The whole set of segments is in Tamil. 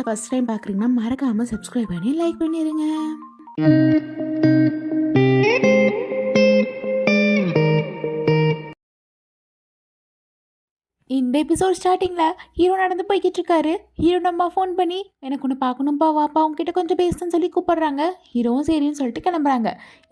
சேனலை ஃபஸ்ட் டைம் பார்க்குறீங்கன்னா மறக்காமல் சப்ஸ்கிரைப் பண்ணி லைக் பண்ணிடுங்க இந்த எபிசோட் ஸ்டார்டிங்கில் ஹீரோ நடந்து போய்கிட்டு இருக்காரு ஹீரோ நம்ம ஃபோன் பண்ணி எனக்கு ஒன்று பார்க்கணும்ப்பா வாப்பா உங்ககிட்ட கொஞ்சம் பேசணும்னு சொல்லி கூப்பிடுறாங்க. ஹீரோவும் சரின்னு சொல்லிட்டு கிளம்புறாங்க.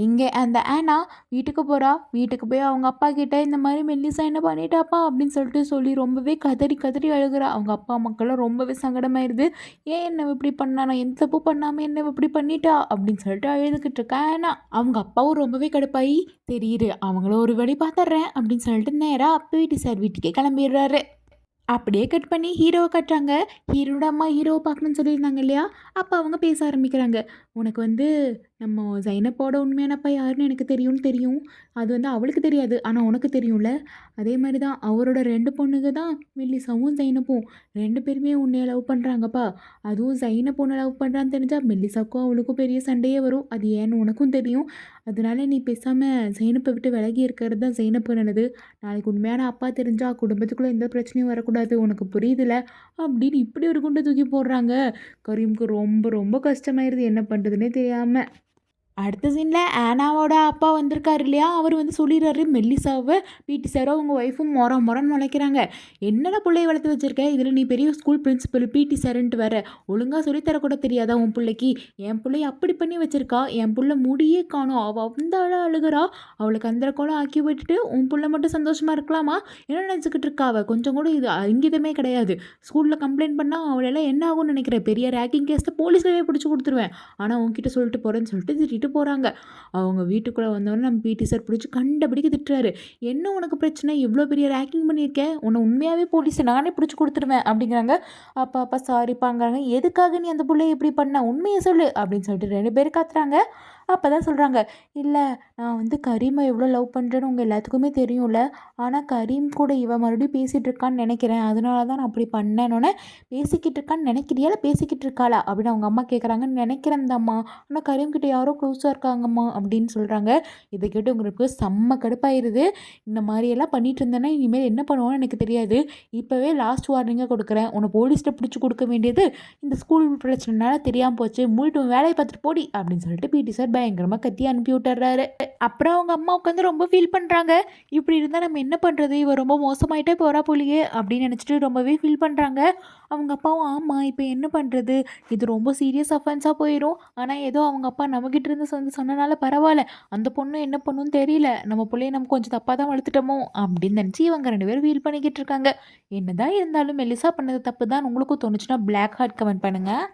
இங்கே அந்த ஆனா வீட்டுக்கு போகிறா வீட்டுக்கு போய் அவங்க அப்பா கிட்ட இந்த மாதிரி மெல்லிசா என்ன பண்ணிட்டாப்பா? அப்படின்னு சொல்லிட்டு சொல்லி ரொம்பவே கதறி கதறி அழுகிறா. அவங்க அப்பா மக்களும் ரொம்பவே சங்கடமாயிருது. ஏன் என்ன இப்படி பண்ணா? நான் எந்த தப்பு பண்ணாமல் என்ன இப்படி பண்ணிட்டா? அப்படின்னு சொல்லிட்டு அழுதுகிட்டு இருக்கா ஆனா அவங்க அப்பாவும் ரொம்பவே கடுப்பாயி தெரியுது அவங்கள ஒரு வழி பார்த்துட்றேன். அப்படின்னு சொல்லிட்டு நேராக அப்பா வீட்டு சார் வீட்டுக்கே கிளம்பிடுறாரு. அப்படியே கட் பண்ணி ஹீரோவை கட்டுறாங்க. ஹீரோட அம்மா ஹீரோவை பார்க்கணும்னு சொல்லியிருந்தாங்க இல்லையா? அப்போ அவங்க பேச ஆரம்பிக்கிறாங்க. உனக்கு வந்து நம்ம ஜைனப்போட உண்மையானப்பா யாருன்னு எனக்கு தெரியும்னு தெரியும். அது வந்து அவளுக்கு தெரியாது. ஆனால் உனக்கு தெரியும்ல? அதே மாதிரி தான் அவரோட ரெண்டு பொண்ணுங்க தான் மெல்லிசாவும் ஜைனப்பும் ரெண்டு பேருமே உன்னைய லவ் பண்ணுறாங்கப்பா அதுவும் ஜைன பொண்ணை லவ் பண்ணுறான்னு தெரிஞ்சால் மெல்லிசாக்கும் அவளுக்கும் பெரிய சண்டையே வரும். அது ஏன்னு உனக்கும் தெரியும். அதனால நீ பேசாமல் ஜைனப்பை விட்டு விலகி இருக்கிறது தான் ஜைனப்பு நல்லது. நாளைக்கு உண்மையான அப்பா தெரிஞ்சால் குடும்பத்துக்குள்ளே எந்த பிரச்சனையும் வரக்கூடாது. உனக்கு புரியுதுல? அப்படின்னு இப்படி ஒரு குண்டை தூக்கி போடுறாங்க. கரீமுக்கு ரொம்ப ரொம்ப கஷ்டமாயிருது. என்ன பண்ணுறதுனே தெரியாமல் அடுத்த சீனில் ஆனாவோட அப்பா வந்திருக்காரு இல்லையா? அவர் வந்து சொல்லிடுறாரு மெல்லிசாவை பிடி சாரோ அவங்க ஒய்ஃபும் மொரம் மொரன்னு முளைக்கிறாங்க. என்னடா பிள்ளைய வளர்த்து வச்சிருக்க? இதில் நீ பெரிய ஸ்கூல் பிரின்சிபல் பிடி சார்ன்ட்டு வேற. ஒழுங்காக சொல்லித்தரக்கூட தெரியாதா உன் பிள்ளைக்கு? என் பிள்ளைய அப்படி பண்ணி வச்சுருக்கா? என் பிள்ளை முடியே காணும். அவள் அந்த அழ அழுகிறா. அவளுக்கு அந்த கோலம் ஆக்கி விட்டுட்டு உன் பிள்ளை மட்டும் சந்தோஷமாக இருக்கலாமா? என்ன நினச்சிக்கிட்டு இருக்கா அவள் கொஞ்சம் கூட இது அங்கிதமே கிடையாது. ஸ்கூலில் கம்ப்ளைண்ட் பண்ணால் அவளெல்லாம் என்ன ஆகும்னு நினைக்கிறேன் பெரிய ரேக்கிங் கேஸில் போலீஸ்லவே பிடிச்சி கொடுத்துருவேன். ஆனால் உன்கிட்ட சொல்லிட்டு போகிறேன்னு சொல்லிட்டு திட்டிட்டு போகிறாங்க அவங்க வீட்டுக்குள்ளே வந்தவொடனே நம்ம பிடி சார் பிடிச்சி கண்டபடிக்கு திட்டுறாரு. என்ன உனக்கு பிரச்சனை? இவ்வளோ பெரிய ரேக்கிங் பண்ணியிருக்கேன் உன்னை உண்மையாகவே போலீஸை நானே பிடிச்சி கொடுத்துருவேன் அப்படிங்கிறாங்க. அப்பா அப்பா சாரிப்பாங்கிறாங்க எதுக்காக நீ அந்த பிள்ளைய இப்படி பண்ண? உண்மையை சொல்லு அப்படின்னு சொல்லிட்டு ரெண்டு பேர் காத்துறாங்க. அப்போ தான் சொல்கிறாங்க இல்லை நான் வந்து கரீமை எவ்வளோ லவ் பண்ணுறேன்னு உங்கள் எல்லாத்துக்குமே தெரியும்ல ஆனால் கரீம் கூட இவன் மறுபடியும் பேசிகிட்டு இருக்கான்னு நினைக்கிறேன் அதனால தான் நான் அப்படி பண்ணேன்னொன்னே பேசிக்கிட்டு இருக்கான்னு நினைக்கிறியா? இல்லை பேசிக்கிட்டு இருக்காளா அப்படின்னு அவங்க அம்மா கேட்குறாங்கன்னு நினைக்கிறேன் அம்மா ஆனால் கரீம் கிட்ட யாரோ க்ளோஸாக இருக்காங்கம்மா அப்படின்னு சொல்கிறாங்க இதை கேட்டு உங்களுக்கு செம்ம கடுப்பாயிருது. இந்த மாதிரியெல்லாம் பண்ணிட்டு இருந்தேன்னா இனிமேல் என்ன பண்ணுவோன்னு எனக்கு தெரியாது. இப்போவே லாஸ்ட் வார்னிங்காக கொடுக்குறேன். உன்னை போலீஸ்கிட்ட பிடிச்சி கொடுக்க வேண்டியது இந்த ஸ்கூல் பிரச்சனைனால தெரியாமல் போச்சு. மூடிட்டு உன் வேலையை பார்த்துட்டு போடி அப்படின்னு சொல்லிட்டு பிடி சார் பயங்கரமாக கத்தி அனுப்பி விட்டுறாரு. அப்புறம் அவங்க அம்மா உட்காந்து ரொம்ப ஃபீல் பண்ணுறாங்க இப்படி இருந்தால் நம்ம என்ன பண்ணுறது இவ ரொம்ப மோசமாயிட்டே போகிறா போலியே அப்படின்னு நினச்சிட்டு ரொம்பவே ஃபீல் பண்ணுறாங்க அவங்க அப்பாவும் ஆமாம் இப்போ என்ன பண்ணுறது இது ரொம்ப சீரியஸ் அஃபென்ஸாக போயிடும் ஆனால் ஏதோ அவங்க அப்பா நம்மக்கிட்ட இருந்து வந்து சொன்னனால பரவாயில்ல. அந்த பொண்ணு என்ன பண்ணுன்னு தெரியல. நம்ம பிள்ளைய நம்ம கொஞ்சம் தப்பாக தான் வளர்த்துட்டோமோ? அப்படின்னு நினச்சி இவங்க ரெண்டு பேரும் ஃபீல் பண்ணிக்கிட்டு இருக்காங்க. என்னதான் இருந்தாலும் மெலிசா பண்ணது தப்பு தான். உங்களுக்கும் தோணுச்சுன்னா பிளாக் ஹார்ட் கமெண்ட் பண்ணுங்கள்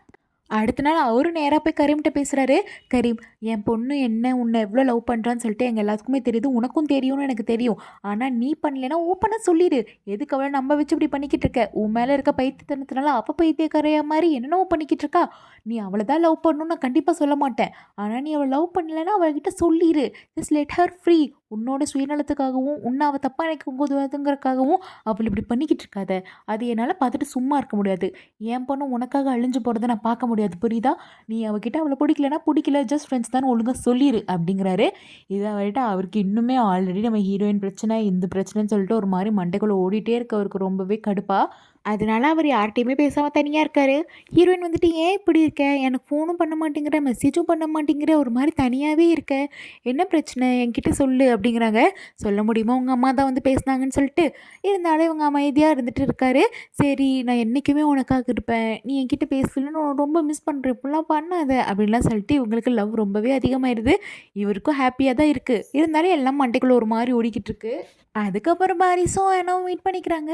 அடுத்த நாள் அவரும் நேராக போய் கரீம்கிட்ட பேசுகிறாரு கரீம் என் பொண்ணு என்ன உன்னை எவ்வளோ லவ் பண்ணுறான்னு சொல்லிட்டு எங்கள் எல்லாத்துக்குமே தெரியுது. உனக்கும் தெரியும்னு எனக்கு தெரியும். ஆனால் நீ பண்ணலைன்னா ஓப்பனாக சொல்லிடு எதுக்கு அவளை நம்ம வச்சு இப்படி பண்ணிக்கிட்டு இருக்க? உன் மேலே இருக்க பைத்தியத்தனத்தினால அவள் பைத்தியக்காரையா மாதிரி என்னென்னவோ பண்ணிக்கிட்டு இருக்கா. நீ அவளை தான் லவ் பண்ணணும்னு நான் கண்டிப்பாக சொல்ல மாட்டேன். ஆனால் நீ அவளை லவ் பண்ணலைன்னா அவள்கிட்ட சொல்லிடு ஜஸ்ட் லெட் ஹர் ஃப்ரீ உன்னோட சுயநலத்துக்காகவும் உன்னை அவள் தப்பாக எனக்கு உங்குதுங்கிறதுக்காகவும் அவள் இப்படி பண்ணிக்கிட்டு இருக்காத அது என்னால் பார்த்துட்டு சும்மா இருக்க முடியாது. என் பொண்ணு உனக்காக அழிஞ்சு போகிறத நான் பார்க்க முடியாது. புரியுதா? நீ அவகிட்ட அவளை பிடிக்கலனா பிடிக்கல. ஜஸ்ட் ஃப்ரெண்ட்ஸ் தான் ஒழுங்காக சொல்லிடு அப்படிங்கிறாரு. இதை விட அவருக்கு இன்னுமே ஆல்ரெடி நம்ம ஹீரோயின் பிரச்சனை இந்த பிரச்சனைன்னு சொல்லிட்டு ஒரு மாதிரி மண்டைக்குள்ளே ஓடிட்டே இருக்கு. அவருக்கு ரொம்பவே கடுப்பாக அதனால அவர் யார்கிட்டையுமே பேசாமல் தனியாக இருக்கார். ஹீரோயின் வந்துட்டு ஏன் இப்படி இருக்க? எனக்கு ஃபோனும் பண்ண மாட்டேங்கிற மெசேஜும் பண்ண மாட்டேங்கிற ஒரு மாதிரி தனியாகவே இருக்க. என்ன பிரச்சனை? என்கிட்ட சொல்லு அப்படிங்கிறாங்க. சொல்ல முடியுமா? உங்கள் அம்மா தான் வந்து பேசுனாங்கன்னு சொல்லிட்டு. இருந்தாலும் இவங்க அமைதியாக இருந்துட்டு இருக்காரு. சரி நான் என்றைக்குமே உனக்காக இருப்பேன். நீ என்கிட்ட பேசலன்னு ரொம்ப மிஸ் பண்ணுறேன் இப்படிலாம் பண்ணாத அப்படின்லாம் சொல்லிட்டு இவங்களுக்கு லவ் ரொம்பவே அதிகமாயிருது. இவருக்கும் ஹாப்பியாக தான் இருக்குது இருந்தாலும் எல்லாம் மண்டைக்குள்ளே ஒரு மாதிரி ஓடிக்கிட்டு இருக்கு. அதுக்கப்புறம் பாரிஸும் ஆனாவும் மீட் பண்ணிக்கிறாங்க.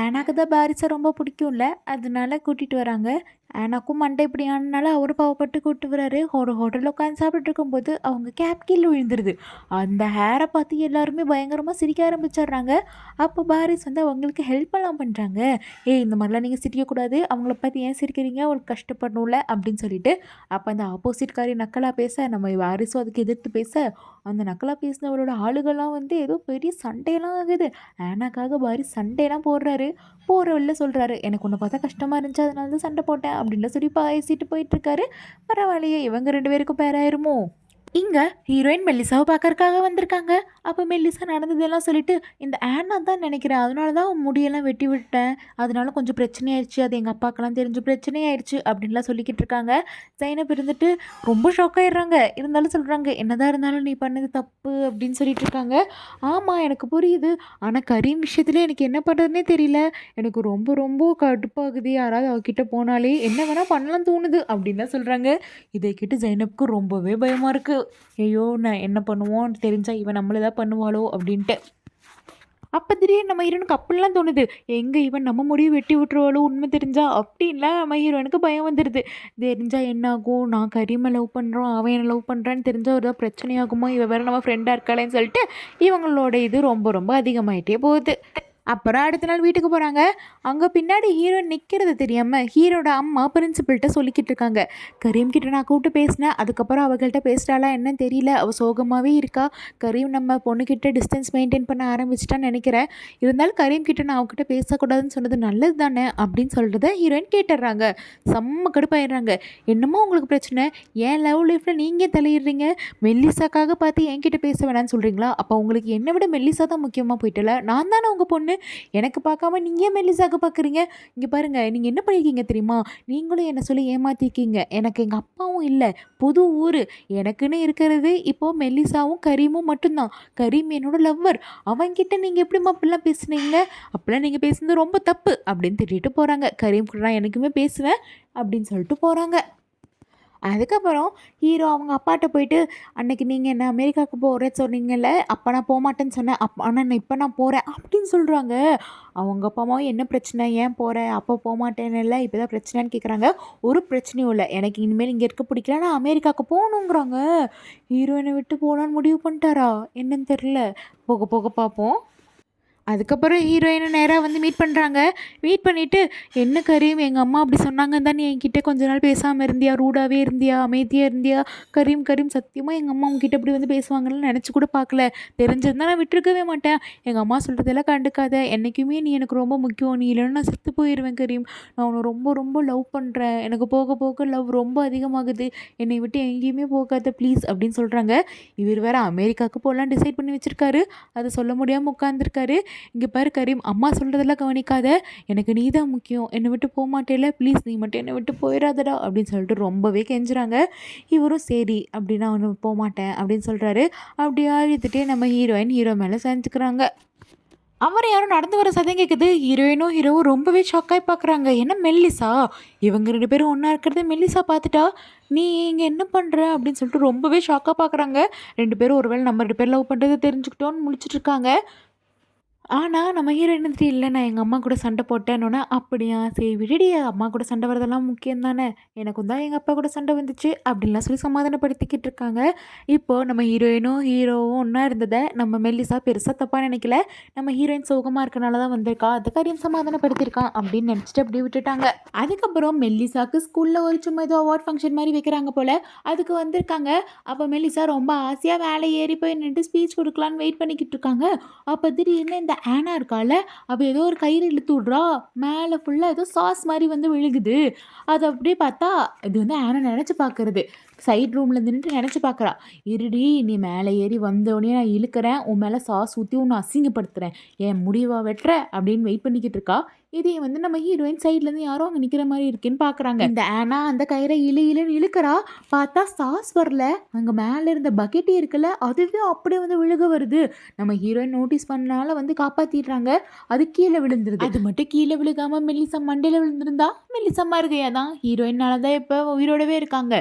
ஆனாக்கு தான் பாரிஸை ரொம்ப பிடிக்கும்ல அதனால கூட்டிகிட்டு வராங்க. ஆனாக்கும் மண்டை இப்படி ஆனனால அவர் பாவப்பட்டு கூப்பிட்டு வராரு ஒரு ஹோட்டலில் உட்காந்து சாப்பிட்டு இருக்கும்போது அவங்க கேப் கீழே விழுந்துருது. அந்த ஹேரை பார்த்து எல்லாருமே பயங்கரமாக சிரிக்க ஆரம்பிச்சிடுறாங்க. அப்போ பாரிஸ் வந்து அவங்களுக்கு ஹெல்ப் எல்லாம் பண்ணுறாங்க ஏய் இந்த மாதிரிலாம் நீங்கள் சிரிக்கக்கூடாது. அவங்கள பார்த்து ஏன் சிரிக்கிறீங்க? அவங்களுக்கு கஷ்டப்படணும்ல அப்படின்னு சொல்லிட்டு அப்போ அந்த ஆப்போசிட் காரி நக்கலாக பேச நம்ம வாரிசும் அதுக்கு எதிர்த்து பேச. அந்த நக்கலாக பேசினவரோட ஆளுகள்லாம் வந்து ஏதோ பெரிய சண்டையெல்லாம் ஆகுது. ஆனாக்காக பாரி சண்டையெல்லாம் போடுறாரு. போகிற வெளில சொல்கிறாரு எனக்கு ஒன்று பார்த்தா கஷ்டமாக இருந்துச்சு. அதனால தான் சண்டை போட்டேன். அப்படின்னு சொல்லி பாயசிட்டு போயிட்டுருக்காரு. பரவாயில்லையே இவங்க ரெண்டு பேருக்கும் பேராயிருமோ இங்கே ஹீரோயின் மெல்லிசாவை பார்க்கறக்காக வந்திருக்காங்க. அப்போ மெல்லிசா நடந்ததெல்லாம் சொல்லிட்டு இந்த ஆனா தான் நினைக்கிறேன். அதனால தான் முடியெல்லாம் வெட்டி விட்டேன். அதனால கொஞ்சம் பிரச்சனையாயிடுச்சு அது எங்கள் அப்பாக்கெல்லாம் தெரிஞ்சு பிரச்சனையாயிடுச்சு அப்படின்லாம் சொல்லிக்கிட்டு இருக்காங்க. ஜைனப் இருந்துட்டு ரொம்ப ஷாக் ஆகிடுறாங்க இருந்தாலும் சொல்கிறாங்க என்னதான் இருந்தாலும் நீ பண்ணது தப்பு அப்படின்னு சொல்லிட்டு இருக்காங்க. ஆமாம் எனக்கு புரியுது. ஆனால் கரீம் விஷயத்தில் எனக்கு என்ன பண்ணுறதுனே தெரியல. எனக்கு ரொம்ப ரொம்ப கடுப்பாகுது. யாராவது அவகிட்ட போனாலே என்ன வேணால் பண்ணலாம் தோணுது அப்படின்னு தான் சொல்கிறாங்க இதை கேட்டு ஜைனப்க்கு ரொம்பவே பயமாக இருக்குது ஐயோ நான் என்ன பண்ணுவோம் தெரிஞ்சால் இவன் நம்மள ஏதாவது பண்ணுவாளோ அப்படின்ட்டு. அப்போ திடீர்னு நம்ம ஹீரோனுக்கு அப்படிலாம் தோணுது. எங்கே இவன் நம்ம முடிவு வெட்டி விட்டுருவாளோ உண்மை தெரிஞ்சா? அப்படின்லாம் நம்ம ஹீரோனுக்கு பயம் வந்துடுது தெரிஞ்சால் என்ன ஆகும்? நான் கரிமை லவ் பண்ணுறோம் அவன் என்ன லவ் பண்ணுறான்னு தெரிஞ்சால் ஒரு தான் பிரச்சனையாகுமோ? இவன் வேறு நம்ம ஃப்ரெண்டாக இருக்காளேன்னு சொல்லிட்டு இவங்களோட இது ரொம்ப ரொம்ப அதிகமாகிட்டே போகுது. அப்புறம் அடுத்த நாள் வீட்டுக்கு போகிறாங்க அங்கே பின்னாடி ஹீரோ நிற்கிறது தெரியாமல் ஹீரோட அம்மா பிரின்சிபல்கிட்ட சொல்லிக்கிட்டு இருக்காங்க. கரீம் கிட்ட நான் கூப்பிட்டு பேசினேன் அதுக்கப்புறம் அவங்கள்ட்ட பேசிட்டாளா என்னன்னு தெரியல. அவள் சோகமாகவே இருக்கா. கரீம் நம்ம பொண்ணுக்கிட்ட டிஸ்டன்ஸ் மெயின்டைன் பண்ண ஆரம்பிச்சிட்டான்னு நினைக்கிறேன். இருந்தாலும் கரீம் கிட்ட நான் அவகிட்ட பேசக்கூடாதுன்னு சொன்னது நல்லது தானே அப்படின்னு சொல்கிறத ஹீரோயின் கேட்டுடுறாங்க செம்ம கடுப்பாயிடுறாங்க. என்னமோ உங்களுக்கு பிரச்சனை? ஏன் லவ் லைஃப்பில் நீங்கள் தலையிடுறீங்க? மெல்லிசாக்காக பார்த்து என்கிட்ட பேச வேணாம்னு சொல்கிறீங்களா அப்போ உங்களுக்கு என்னை விட மெல்லிசா தான் முக்கியமாக போயிட்டல. நான் தானே உங்கள் பொண்ணு? எனக்கு பார்க்காம நீங்கள் ஏன் மெல்லிசாக்கு பார்க்குறீங்க? இங்கே பாருங்கள் நீங்கள் என்ன பண்ணியிருக்கீங்க தெரியுமா? நீங்களும் என்னை சொல்லி ஏமாற்றிருக்கீங்க எனக்கு எங்கள் அப்பாவும் இல்லை. புது ஊர். எனக்குன்னு இருக்கிறது இப்போது மெல்லிசாவும் கரீமும் மட்டும்தான். கரீம் என்னோட லவ்வர். அவங்கிட்ட நீங்கள் எப்படிம்மா அப்படிலாம் பேசுனீங்க? அப்படிலாம் நீங்கள் பேசுனது ரொம்ப தப்பு அப்படின்னு திட்டிட்டு போகிறாங்க கரீம் கூட நான் எனக்குமே பேசுவேன் அப்படின்னு சொல்லிட்டு போகிறாங்க அதுக்கப்புறம் ஹீரோ அவங்க அப்பாட்ட போயிட்டு அன்னைக்கு நீங்கள் என்ன அமெரிக்காவுக்கு போகிறேன்னு சொன்னீங்கல்ல? அப்போ நான் போக மாட்டேன்னு சொன்னேன். அப் ஆனால் இப்போ நான் போகிறேன் அப்படின்னு சொல்கிறாங்க அவங்க அப்பா அம்மாவும் என்ன பிரச்சனை? ஏன் போகிறேன் அப்போ போக இல்லை இப்போ தான் பிரச்சனைன்னு கேட்குறாங்க ஒரு பிரச்சனையும் இல்லை. எனக்கு இனிமேல் இங்கே இருக்க பிடிக்கல நான் அமெரிக்காவுக்கு போகணுங்கிறாங்க ஹீரோயினை விட்டு போகலான்னு முடிவு பண்ணிட்டாரா? என்னன்னு தெரில போக போக பார்ப்போம். அதுக்கப்புறம் ஹீரோயினை நேராக வந்து மீட் பண்ணுறாங்க மீட் பண்ணிவிட்டு என்ன கரீம் எங்கள் அம்மா அப்படி சொன்னாங்கன்னு தான் நீ என்கிட்ட கொஞ்ச நாள் பேசாமல் இருந்தியா? ரூடாகவே இருந்தியா? அமைதியாக இருந்தியா? கரீம் கரீம் சத்தியமாக எங்கள் அம்மா உங்ககிட்ட இப்படி வந்து பேசுவாங்கன்னு நினச்சி கூட பார்க்கல. தெரிஞ்சிருந்தா நான் விட்டுருக்கவே மாட்டேன். எங்கள் அம்மா சொல்கிறதெல்லாம் கண்டுக்காத. என்றைக்குமே நீ எனக்கு ரொம்ப முக்கியம். நீ இல்லைன்னா நான் செத்து போயிடுவேன் கரீம். நான் உன்னை ரொம்ப ரொம்ப லவ் பண்ணுறேன் எனக்கு போக போக லவ் ரொம்ப அதிகமாகுது. என்னை விட்டு எங்கேயுமே போகாத ப்ளீஸ் அப்படின்னு சொல்கிறாங்க இவர் வேறு அமெரிக்காவுக்கு போகலாம் டிசைட் பண்ணி வச்சுருக்காரு. அதை சொல்ல முடியாமல் உட்காந்துருக்காரு இங்கே பாரு கரீம் அம்மா சொல்கிறதெல்லாம் கவனிக்காத. எனக்கு நீ தான் முக்கியம். என்னை விட்டு போக மாட்டேல ப்ளீஸ் நீ மட்டும் என்னை விட்டு போயிடாதடா அப்படின்னு சொல்லிட்டு ரொம்பவே கெஞ்சுறாங்க. இவரும் சரி அப்படின்னா அவனு போக மாட்டேன் அப்படின்னு சொல்கிறாரு அப்படி அழுதுகிட்டே நம்ம ஹீரோயின் ஹீரோ மேலே செஞ்சுக்கிறாங்க அவர் யாரும் நடந்து வர சதம் கேட்குது ஹீரோயினும் ஹீரோவும் ரொம்பவே ஷாக்காகி பார்க்குறாங்க என்ன மெல்லிசா? இவங்க ரெண்டு பேரும் ஒன்றா இருக்கிறத மெல்லிசா பார்த்துட்டா? நீ இங்கே என்ன பண்ணுற அப்படின்னு சொல்லிட்டு ரொம்பவே ஷாக்காக பார்க்குறாங்க ரெண்டு பேரும் ஒருவேளை நம்ம ரெண்டு பேர் லவ் பண்ணுறது தெரிஞ்சுக்கிட்டோன்னு முழிச்சிட்டுருக்காங்க ஆனால் நம்ம ஹீரோயின் வந்துட்டு இல்லை நான் எங்கள் அம்மா கூட சண்டை போட்டேன்னொன்னே அப்படியா சரி விடுடி அம்மா கூட சண்டை வரதெல்லாம் முக்கியம் தானே எனக்கும் தான் எங்கள் அப்பா கூட சண்டை வந்துச்சு அப்படின்லாம் சொல்லி சமாதானப்படுத்திக்கிட்டு இருக்காங்க. இப்போது நம்ம ஹீரோயினும் ஹீரோவும் ஒன்றா இருந்ததை நம்ம மெல்லிசா பெருசாக தப்பாக நினைக்கல நம்ம ஹீரோயின் சோகமாக இருக்கனால தான் வந்திருக்கா அதுக்காரியம் சமாதானப்படுத்தியிருக்கான் அப்படின்னு நினச்சிட்டு அப்படியே விட்டுட்டாங்க. அதுக்கப்புறம் மெல்லிசாக்கு ஸ்கூலில் ஒரு சும்மா ஏதோ அவார்ட் ஃபங்க்ஷன் மாதிரி வைக்கிறாங்க போல் அதுக்கு வந்திருக்காங்க. அப்போ மெல்லிசா ரொம்ப ஆசையாக வேலை ஏறி போய் நின்று ஸ்பீச் கொடுக்கலான்னு வெயிட் பண்ணிக்கிட்டு இருக்காங்க. அப்போ திடீர்னு இந்த ஆனா இருக்கால அவள் ஏதோ ஒரு கயிறு இழுத்து விட்றா. மேலே ஃபுல்லாக ஏதோ சாஸ் மாதிரி வந்து விழுகுது. அது அப்படியே பார்த்தா இது வந்து ஆனா நினச்சி பார்க்கறது சைட் ரூமில் நின்றுட்டு நினச்சி பார்க்குறா இருடி நீ மேலே ஏறி வந்தோடனே நான் இழுக்கிறேன். உன் மேலே சாஸ் ஊற்றி உன்னை அசிங்கப்படுத்துகிறேன் என் முடிவா வெட்டுற? அப்படின்னு வெயிட் பண்ணிக்கிட்டு இருக்கா. இதே வந்து நம்ம ஹீரோயின் சைட்லேருந்து யாரோ அங்கே நிற்கிற மாதிரி இருக்குன்னு பார்க்குறாங்க இந்த ஆனா அந்த கயிறை இழு இழுன்னு இழுக்கிறா. பார்த்தா சாஸ் வரல. அங்கே மேலே இருந்த பக்கெட்டி இருக்குல்ல அதுவே அப்படியே வந்து விழுக வருது. நம்ம ஹீரோயின் நோட்டீஸ் பண்ணனால வந்து காப்பாற்றிடுறாங்க அது கீழே விழுந்துருது. அது மட்டும் கீழே விழுகாமல் மெல்லிசா மண்டையில் விழுந்திருந்தா மெல்லிசா மருகையா தான்? ஹீரோயினால தான் இப்போ உயிரோடவே இருக்காங்க.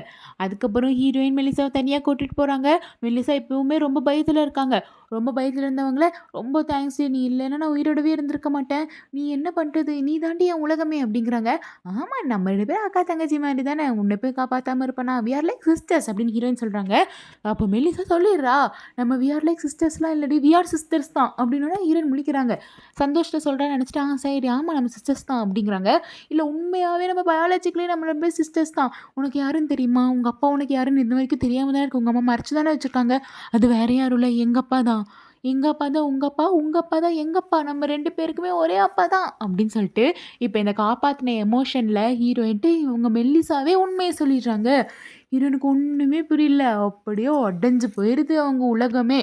அதுக்கப்புறம் ஹீரோயின் மெல்லிசாவை தனியாக கூட்டிகிட்டு போகிறாங்க மெல்லிசா இப்போவுமே ரொம்ப பயத்தில் இருக்காங்க. ரொம்ப பயத்தில் இருந்தவங்கள ரொம்ப தேங்க்ஸ் நீ இல்லைன்னா நான் உயிரோடவே இருந்திருக்க மாட்டேன். நீ என்ன பண்ணுறது நீ தாண்டி என் உலகமே அப்படிங்கிறாங்க. ஆமாம் நம்ம ரெண்டு பேரும் அக்கா தங்கச்சி மாதிரி தானே. உன்னை போய் காப்பாற்றாமல் இருப்பேனா? வி ஆர் லைக் சிஸ்டர்ஸ் அப்படின்னு ஹீரோயின் சொல்கிறாங்க அப்போ மெல்லிசா சொல்லிடுறா. நம்ம வி ஆர் லைக் சிஸ்டர்ஸ்லாம் இல்லடி. வி ஆர் சிஸ்டர்ஸ் தான் அப்படின்னு ஹீரோயின் முழிக்கிறாங்க. சந்தோஷத்தை சொல்கிறான்னு நினச்சிட்டு ஆ சரி. ஆமாம் நம்ம சிஸ்டர்ஸ் தான் அப்படிங்கிறாங்க. இல்லை உண்மையாகவே நம்ம பயாலஜிக்கலி நம்ம ரெண்டு பேர் சிஸ்டர்ஸ் தான். உனக்கு யாருன்னு தெரியுமா? உங்கள் அப்பா உனக்கு யாருன்னு இந்த வரைக்கும் தெரியாமல் தான் இருக்கு. உங்கள் அம்மா மறைச்சு தானே வச்சுருக்காங்க. அது வேற யாரும் இல்லை. எங்கள் அப்பா தான். எங்கள் அப்பா தான் உங்கள் அப்பா உங்கள் அப்பா தான் எங்கள் அப்பா நம்ம ரெண்டு பேருக்குமே ஒரே அப்பா தான் அப்படின்னு சொல்லிட்டு இப்போ இந்த காப்பாற்றின எமோஷனில் ஹீரோயின்ட்டு இவங்க மெல்லிசாவே உண்மையை சொல்லிடுறாங்க. ஹீரோனுக்கு ஒன்றுமே புரியல. அப்படியே உடஞ்சி போயிடுது அவங்க உலகமே.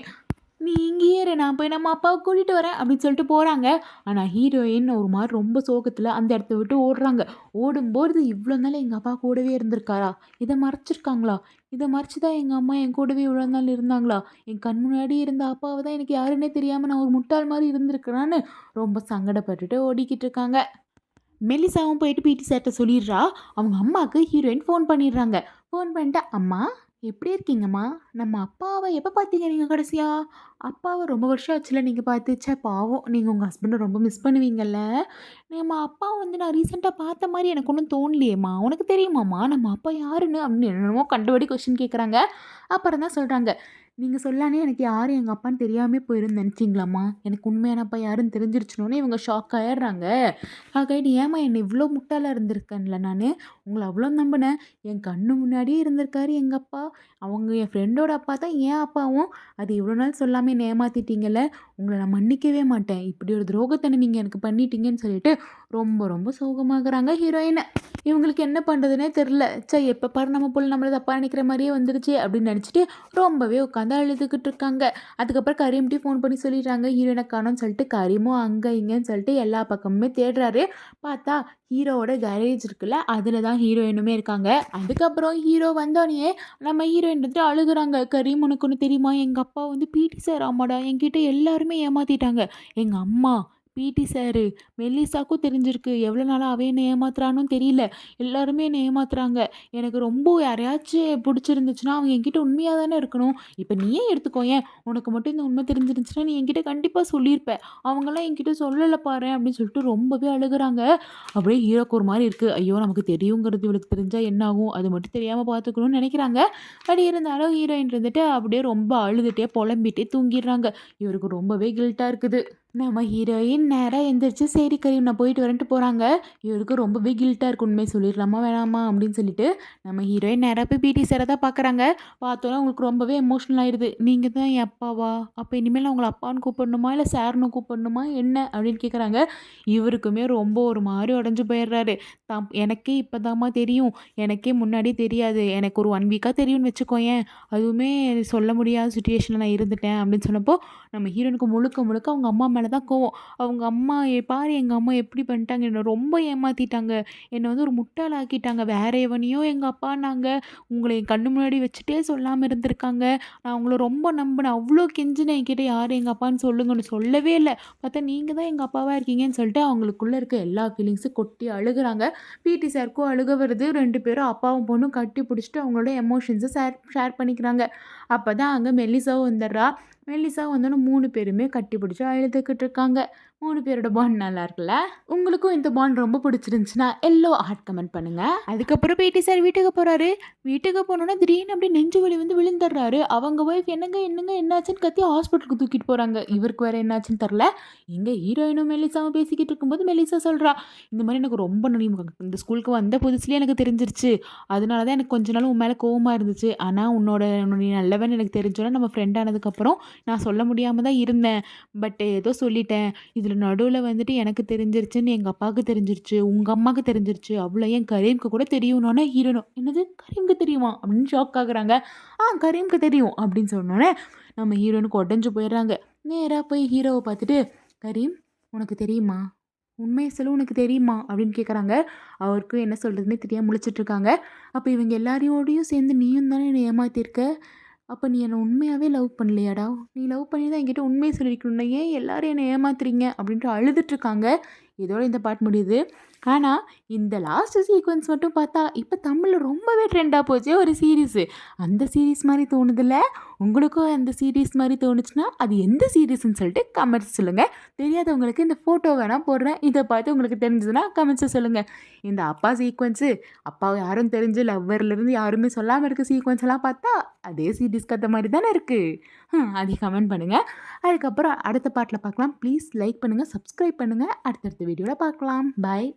நீ இங்கேயே இரு நான் போய் நம்ம அப்பாவை கூட்டிகிட்டு வரேன் அப்படின்னு சொல்லிட்டு போகிறாங்க ஆனால் ஹீரோயின் ஒரு மாதிரி ரொம்ப சோகத்தில் அந்த இடத்த விட்டு ஓடுறாங்க. ஓடும்போது இவ்வளோ நாள் எங்கள் அப்பா கூடவே இருந்திருக்காரா? இதை மறைச்சிருக்காங்களா? இதை மறைச்சி தான் எங்கள் அம்மா என் கூடவே இவ்வளோ நாள் இருந்தாங்களா? என் கண் முன்னாடி இருந்த அப்பாவை தான் எனக்கு யாருன்னே தெரியாமல் நான் ஒரு முட்டாள் மாதிரி இருந்திருக்கிறேன்னு ரொம்ப சங்கடப்பட்டுட்டு ஓடிக்கிட்டு இருக்காங்க. மெலிசாவும் போயிட்டு பிடி சார்ட்ட சொல்லிடுறா. அவங்க அம்மாவுக்கு ஹீரோயின் ஃபோன் பண்ணிடுறாங்க. ஃபோன் பண்ணிட்டு அம்மா எப்படி இருக்கீங்கம்மா? நம்ம அப்பாவை எப்போ பார்த்தீங்க நீங்கள் கடைசியா? அப்பாவை ரொம்ப வருஷம் ஆச்சுல நீங்கள் பார்த்து. ச்சே பாவம். நீங்கள் உங்கள் ஹஸ்பண்டை ரொம்ப மிஸ் பண்ணுவீங்கல்ல. நம்ம அப்பா வந்து நான் ரீசெண்டாக பார்த்த மாதிரி எனக்கு ஒன்றும் தோணலையேம்மா. உனக்கு தெரியுமாம்மா? நம்ம அப்பா யாருன்னு அப்படின்னு என்னென்னமோ கண்டுபடி கொஸ்டின் கேட்குறாங்க அப்புறம் தான் சொல்கிறாங்க நீங்கள் சொல்லானே எனக்கு யார் எங்கள் அப்பான்னு தெரியாமல் போயிருந்து நினச்சிங்களாம்மா? எனக்கு உண்மையான அப்பா யாருன்னு தெரிஞ்சிருச்சுனோன்னு இவங்க ஷாக் ஆயிடுறாங்க. ஷாக் ஆகிட்டு ஏம்மா என்னை இவ்வளோ முட்டாளாக இருந்திருக்கேன்ல நான்? உங்களை அவ்வளோ நம்பினேன். என் கண்ணு முன்னாடியே இருந்திருக்காரு எங்கள் அப்பா. அவங்க என் ஃப்ரெண்டோட அப்பா தான் என் அப்பாவும். அது இவ்வளோ நாள் சொல்லாமல் என்னை உங்களை நான் மன்னிக்கவே மாட்டேன். இப்படி ஒரு துரோகத்தனை நீங்கள் எனக்கு பண்ணிட்டீங்கன்னு சொல்லிட்டு ரொம்ப ரொம்ப சோகமாகறாங்க ஹீரோயினை இவங்களுக்கு என்ன பண்ணுறதுனே தெரில சே எப்போ பாரு நம்ம புள்ள நம்மளை தப்பாக நினைக்கிற மாதிரியே வந்துடுச்சு அப்படின்னு நினச்சிட்டு ரொம்பவே உட்காந்து அழுதுகிட்டு இருக்காங்க. அதுக்கப்புறம் கரீம்கிட்டயும் ஃபோன் பண்ணி சொல்லிடுறாங்க. ஹீரோயினை காணோம்னு சொல்லிட்டு கரீமும் அங்கே இங்கேன்னு சொல்லிட்டு எல்லா பக்கமுமே தேடுறாரு. பார்த்தா ஹீரோவோட கேரேஜ் இருக்குல்ல அதில் தான் ஹீரோயினுமே இருக்காங்க. அதுக்கப்புறம் ஹீரோ வந்தோடனே நம்ம ஹீரோயின் வந்துட்டு அழுகுறாங்க. கரீம் உனக்கு ஒன்று தெரியுமா? எங்கள் அப்பா வந்து பிடி சார் ஆமாடா. என்கிட்ட எல்லாருமே ஏமாற்றிட்டாங்க எங்கள் அம்மா பிடி சாரு மெல்லிசாக்கும் தெரிஞ்சிருக்கு. எவ்வளோ நாளாக அவன் என்னை ஏமாத்துறான்னு தெரியல. எல்லாருமே என்னை ஏமாத்துறாங்க எனக்கு ரொம்ப யாரையாச்சும் பிடிச்சிருந்துச்சுன்னா அவங்க என்கிட்ட உண்மையாக தானே இருக்கணும். இப்போ நீயே எடுத்துக்கோ ஏன்? உனக்கு மட்டும் இந்த உண்மை தெரிஞ்சிருந்துச்சுன்னா நீ என்கிட்ட கண்டிப்பாக சொல்லியிருப்ப. அவங்களாம் என்கிட்ட சொல்லலை பாரு அப்படின்னு சொல்லிட்டு ரொம்பவே அழுகிறாங்க. அப்படியே ஹீரோக்கு ஒரு மாதிரி இருக்குது ஐயோ நமக்கு தெரியுங்கிறது இவளுக்கு தெரிஞ்சால் என்ன ஆகும்? அது மட்டும் தெரியாமல் பார்த்துக்கணும்னு நினைக்கிறாங்க. பட் இருந்தாலும் ஹீரோயின் இருந்துட்டு அப்படியே ரொம்ப அழுதுகிட்டே புலம்பிட்டே தூங்கிடுறாங்க. இவருக்கு ரொம்பவே கில்ட்டாக இருக்குது. நம்ம ஹீரோயின் நேராக எந்திரிச்சு சரி கரீம் நான் போயிட்டு வரேன்ட்டு போகிறாங்க இவருக்கு ரொம்பவே கில்ட்டாக இருக்கு உண்மையை சொல்லிடலாமா வேணாமா அப்படின்னு சொல்லிட்டு நம்ம ஹீரோயின் நேராக போய் பிடி சாரை தான் பார்க்குறாங்க பார்த்தோன்னா உங்களுக்கு ரொம்பவே எமோஷனல் ஆயிடுது. நீங்கள் தான் என் அப்பாவா? அப்போ இனிமேல் நான் உங்களை அப்பான்னு கூப்பிடணுமா? இல்லை சார்னு கூப்பிடணுமா? என்ன? அப்படின்னு கேட்குறாங்க இவருக்குமே ரொம்ப ஒரு மாதிரி உடஞ்சி போயிடுறாரு. தான் எனக்கே இப்போ தாம்மா தெரியும். எனக்கே முன்னாடி தெரியாது. எனக்கு ஒரு ஒன் வீக்காக தெரியும்னு வச்சுக்கோயேன். அதுவுமே சொல்ல முடியாத சுச்சுவேஷனில் நான் இருந்துட்டேன் அப்படின்னு சொன்னப்போ நம்ம ஹீரோனுக்கு முழுக்க முழுக்க அவங்க அம்மா மேலே தான் கோவம். அவங்க அம்மா பாரு எங்கள் அம்மா எப்படி பண்ணிட்டாங்க? என்னை ரொம்ப ஏமாற்றிட்டாங்க என்னை வந்து ஒரு முட்டாளாக்கிட்டாங்க. வேற எவனையோ எங்கள் அப்பா நாங்கள் உங்களை என் கண்ணு முன்னாடி வச்சுட்டே சொல்லாமல் இருந்திருக்காங்க. நான் அவங்கள ரொம்ப நம்பினேன். அவ்வளோ கெஞ்சினேன் என்கிட்ட யார் எங்கள் அப்பான்னு சொல்லுங்கன்னு சொல்லவே இல்லை. பார்த்தா நீங்கள் தான் எங்கள் அப்பாவாக இருக்கீங்கன்னு சொல்லிட்டு அவங்களுக்குள்ளே இருக்க எல்லா ஃபீலிங்ஸும் கொட்டி அழுகுறாங்க. பிடி சாருக்கும் அழுக வருது. ரெண்டு பேரும் அப்பாவும் பொண்ணும் கட்டி பிடிச்சிட்டு அவங்களோட எமோஷன்ஸை ஷேர் ஷேர் பண்ணிக்கிறாங்க. அப்போ தான் அங்கே மெல்லிசாவும் வந்துடுறா. மெல்லிசா வந்தோன்னே மூணு பேருமே கட்டி பிடிச்சி அழுதுகிட்டு இருக்காங்க. மூணு பேரோட பாண்ட் நல்லா இருக்குல்ல உங்களுக்கும் இந்த பாண்ட் ரொம்ப பிடிச்சிருந்துச்சுன்னா எல்லோ ஹார்ட் கமெண்ட் பண்ணுங்க. அதுக்கப்புறம் பேட்டி சார் வீட்டுக்கு போறாரு. வீட்டுக்கு போனோன்னா திடீர்னு அப்படி நெஞ்சு வலி வந்து விழுந்துடுறாரு. அவங்க ஒய்ஃப் என்னங்க என்னங்க என்னாச்சுன்னு கத்தி ஹாஸ்பிட்டலுக்கு தூக்கிட்டு போறாங்க. இவருக்கு வேற என்னாச்சுன்னு தெரில எங்கே ஹீரோயினும் மெலிசாவும் பேசிக்கிட்டு இருக்கும்போது மெலிசா சொல்றா இந்த மாதிரி எனக்கு ரொம்ப நினைவு இந்த ஸ்கூலுக்கு வந்த புதுசுலேயே எனக்கு தெரிஞ்சிருச்சு. அதனால தான் எனக்கு கொஞ்ச நாள் உன் மேலே கோவமாக இருந்துச்சு. ஆனால் உன்னோட நீ நல்லவன் எனக்கு தெரிஞ்சோன்னா நம்ம ஃப்ரெண்ட் ஆனதுக்கப்புறம் நான் சொல்ல முடியாமல் தான் இருந்தேன். பட் ஏதோ சொல்லிட்டேன். இது இதில் நடுவில் வந்துட்டு எனக்கு தெரிஞ்சிருச்சுன்னு எங்கள் அப்பாவுக்கு தெரிஞ்சிருச்சு உங்கள் அம்மாவுக்கு தெரிஞ்சிருச்சு அவ்வளோ ஏன் கரீம்க்கு கூட தெரியும்னோடனே ஹீரோனோ என்னது? கரீம்க்கு தெரியுமா? அப்படின்னு ஷாக் ஆகுறாங்க. ஆ கரீம்க்கு தெரியும் அப்படின்னு சொன்னோன்னே நம்ம ஹீரோனுக்கு உடஞ்சி போயிடுறாங்க. நேராக போய் ஹீரோவை பார்த்துட்டு கரீம் உனக்கு தெரியுமா? உண்மையை சொல்ல உனக்கு தெரியுமா? அப்படின்னு கேட்குறாங்க அவருக்கும் என்ன சொல்கிறதுனே தெரியாமல் முழிச்சிட்ருக்காங்க அப்போ இவங்க எல்லாரையோடையும் சேர்ந்து நீயும் தானே என்னை ஏமாத்திருக்க? அப்போ நீ என்னை உண்மையாகவே லவ் பண்ணலையாடா? நீ லவ் பண்ணி தான் என்கிட்ட உண்மையை சொல்லியிருக்கணும் ஏன் எல்லோரும் என்னை ஏமாத்துறீங்க? அப்படின்ட்டு அழுதுட்ருக்காங்க இதோட இந்த பாட்டு முடியுது. ஆனால் இந்த லாஸ்ட் சீக்வன்ஸ் மட்டும் பார்த்தா இப்போ தமிழில் ரொம்பவே ட்ரெண்டாக போச்சு ஒரு சீரீஸு அந்த சீரீஸ் மாதிரி தோணுதில்ல? உங்களுக்கும் அந்த சீரீஸ் மாதிரி தோணுச்சுன்னா அது எந்த சீரீஸ்னு சொல்லிட்டு கமெண்ட்ஸ் சொல்லுங்கள் தெரியாதவங்களுக்கு இந்த ஃபோட்டோ வேணால் போடுறேன். இதை பார்த்து உங்களுக்கு தெரிஞ்சதுன்னா கமெண்ட்ஸை சொல்லுங்கள் இந்த அப்பா சீக்வன்ஸு அப்பா யாரும் தெரிஞ்சு லவ்வர்லேருந்து யாருமே சொல்லாமல் இருக்க சீக்வன்ஸ் எல்லாம் பார்த்தா அதே சீரீஸ் கத்த மாதிரி தானே இருக்குது அதை கமெண்ட் பண்ணுங்கள் அதுக்கப்புறம் அடுத்த பாட்டில் பார்க்கலாம். ப்ளீஸ் லைக் பண்ணுங்கள் சப்ஸ்கிரைப் பண்ணுங்கள் அடுத்தடுத்து வீடியோவில் பார்க்கலாம் பாய்